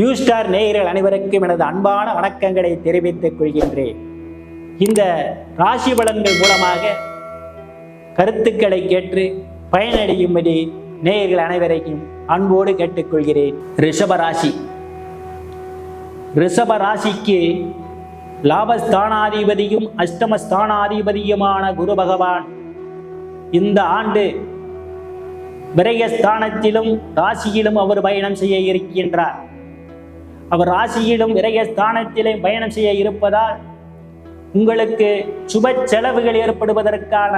யூஸ்டார் நேயர்கள் அனைவருக்கும் எனது அன்பான வணக்கங்களை தெரிவித்துக் கொள்கின்றேன். இந்த ராசி பலன்கள் மூலமாக கருத்துக்களை கேட்டு பயனடையும்படி நேயர்கள் அனைவரையும் அன்போடு கேட்டுக்கொள்கிறேன். ரிஷப ராசி. ரிஷப ராசிக்கு லாபஸ்தானாதிபதியும் அஷ்டமஸ்தானாதிபதியுமான குரு பகவான் இந்த ஆண்டு விரயஸ்தானத்திலும் ராசியிலும் அவர் பயணம் செய்ய இருக்கின்றார். அவர் ராசியிலும் விரயஸ்தானத்திலும் பயணம் செய்ய இருப்பதால் உங்களுக்கு சுப செலவுகள் ஏற்படுவதற்கான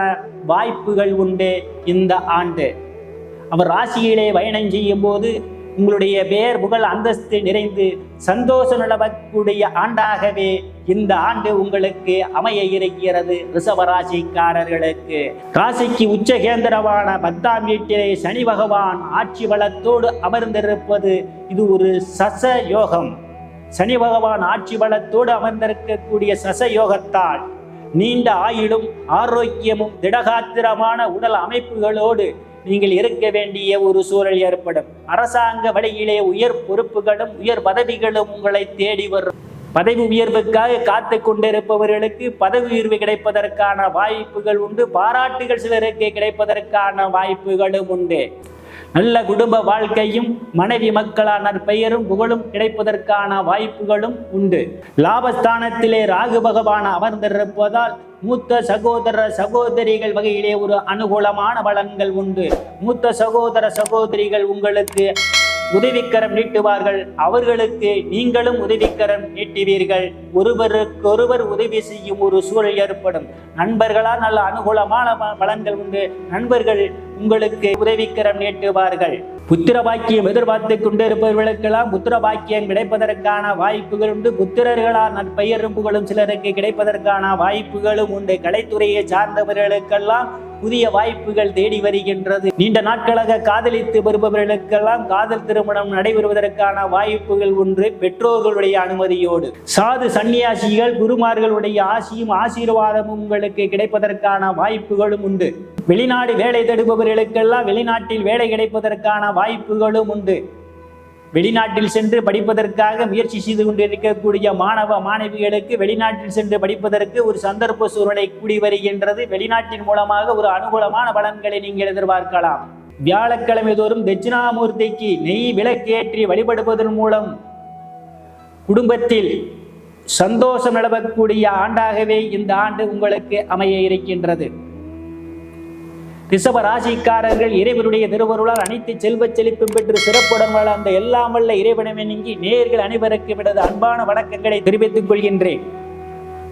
வாய்ப்புகள் உண்டு இந்த ஆண்டு. அவர் ராசியிலே பயணம் செய்யும் போது உங்களுடைய பேர் புகழ் அந்தஸ்து நிறைந்து சந்தோஷம் நிலவக்கூடிய ஆண்டாகவே இந்த ஆண்டு உங்களுக்கு அமைய இருக்கிறது ரிஷபராசிக்காரர்களுக்கு. ராசிக்கு உச்சகேந்திரமான பத்தாம் வீட்டிலே சனி பகவான் ஆட்சி பலத்தோடு அமர்ந்திருப்பது இது ஒரு சச யோகம் சனி பகவான் ஆட்சி பலத்தோடு அமர்ந்திருக்கக்கூடிய சச யோகத்தால் நீண்ட ஆயிலும் ஆரோக்கியமும் திடகாத்திரமான உடல் அமைப்புகளோடு நீங்கள் இருக்க வேண்டிய ஒரு சூழல் ஏற்படும். அரசாங்க வழியிலே உயர் பொறுப்புகளும் உயர் பதவிகளும் உங்களை தேடி வரும். பதவி உயர்வுக்காக காத்து கொண்டிருப்பவர்களுக்கு பதவி உயர்வு கிடைப்பதற்கான வாய்ப்புகள் உண்டு. பாராட்டுகள் சிலருக்கு கிடைப்பதற்கான வாய்ப்புகளும் உண்டு. நல்ல குடும்ப வாழ்க்கையும் மனைவி மக்களான பெயரும் புகழும் கிடைப்பதற்கான வாய்ப்புகளும் உண்டு. லாபஸ்தானத்திலே ராகு பகவான் அமர்ந்திருப்பதால் மூத்த சகோதர சகோதரிகள் வகையிலே ஒரு அனுகூலமான பலன்கள் உண்டு. மூத்த சகோதர சகோதரிகள் உங்களுக்கு உதவிக்கரம் நீட்டுவார்கள். அவர்களுக்கு நீங்களும் உதவிக்கரம் நீட்டுவீர்கள். ஒருவருக்கு ஒருவர் உதவி செய்யும் ஒரு சூழல் ஏற்படும். நண்பர்களால் நல்ல அனுகூலமான பலன்கள் உண்டு. நண்பர்கள் உங்களுக்கு உதவிக்கரம் நீட்டுவார்கள். புத்திர பாக்கியம் எதிர்பார்த்து கொண்டிருப்பவர்களுக்கெல்லாம் புத்திர பாக்கியம் கிடைப்பதற்கான வாய்ப்புகள் உண்டு. புத்திரர்களால் நற்பெயரும் புகழும் சிலருக்கு கிடைப்பதற்கான வாய்ப்புகளும் உண்டு. கலைத்துறையை சார்ந்தவர்களுக்கெல்லாம் புதிய வாய்ப்புகள் தேடி வருகின்றது. நீண்ட நாட்களாக காதலித்து வருபவர்களுக்கெல்லாம் காதல் திருமணம் நடைபெறுவதற்கான வாய்ப்புகள் ஒன்று பெற்றோர்களுடைய அனுமதியோடு. சாது சந்நியாசிகள் குருமார்களுடைய ஆசியும் ஆசீர்வாதமும் உங்களுக்கு கிடைப்பதற்கான வாய்ப்புகளும் உண்டு. வெளிநாடு வேலை தேடுபவர்களுக்கெல்லாம் வெளிநாட்டில் வேலை கிடைப்பதற்கான வாய்ப்புகளும் உண்டு. வெளிநாட்டில் சென்று படிப்பதற்காக முயற்சி செய்து கொண்டிருக்கக்கூடிய மாணவ மாணவிகளுக்கு வெளிநாட்டில் சென்று படிப்பதற்கு ஒரு சந்தர்ப்ப சூழலை கூடி வருகின்றது. வெளிநாட்டின் மூலமாக ஒரு அனுகூலமான பலன்களை நீங்கள் எதிர்பார்க்கலாம். வியாழக்கிழமை தோறும் தட்சிணாமூர்த்திக்கு நெய் விளக்கேற்றி வழிபடுவதன் மூலம் குடும்பத்தில் சந்தோஷம் நிலவக்கூடிய ஆண்டாகவே இந்த ஆண்டு உங்களுக்கு அமைய இருக்கின்றது. ரிஷப ராசிக்காரர்கள் இறைவனுடைய திருவருளால் அனைத்து செல்வச் செழிப்பும் பெற்று சிறப்புடன் வாழ அந்த எல்லாம் வல்ல இறைவனமே நீங்கி நேர்கள் அனைவருக்கு விடது அன்பான வணக்கங்களை தெரிவித்துக் கொள்கின்றேன்.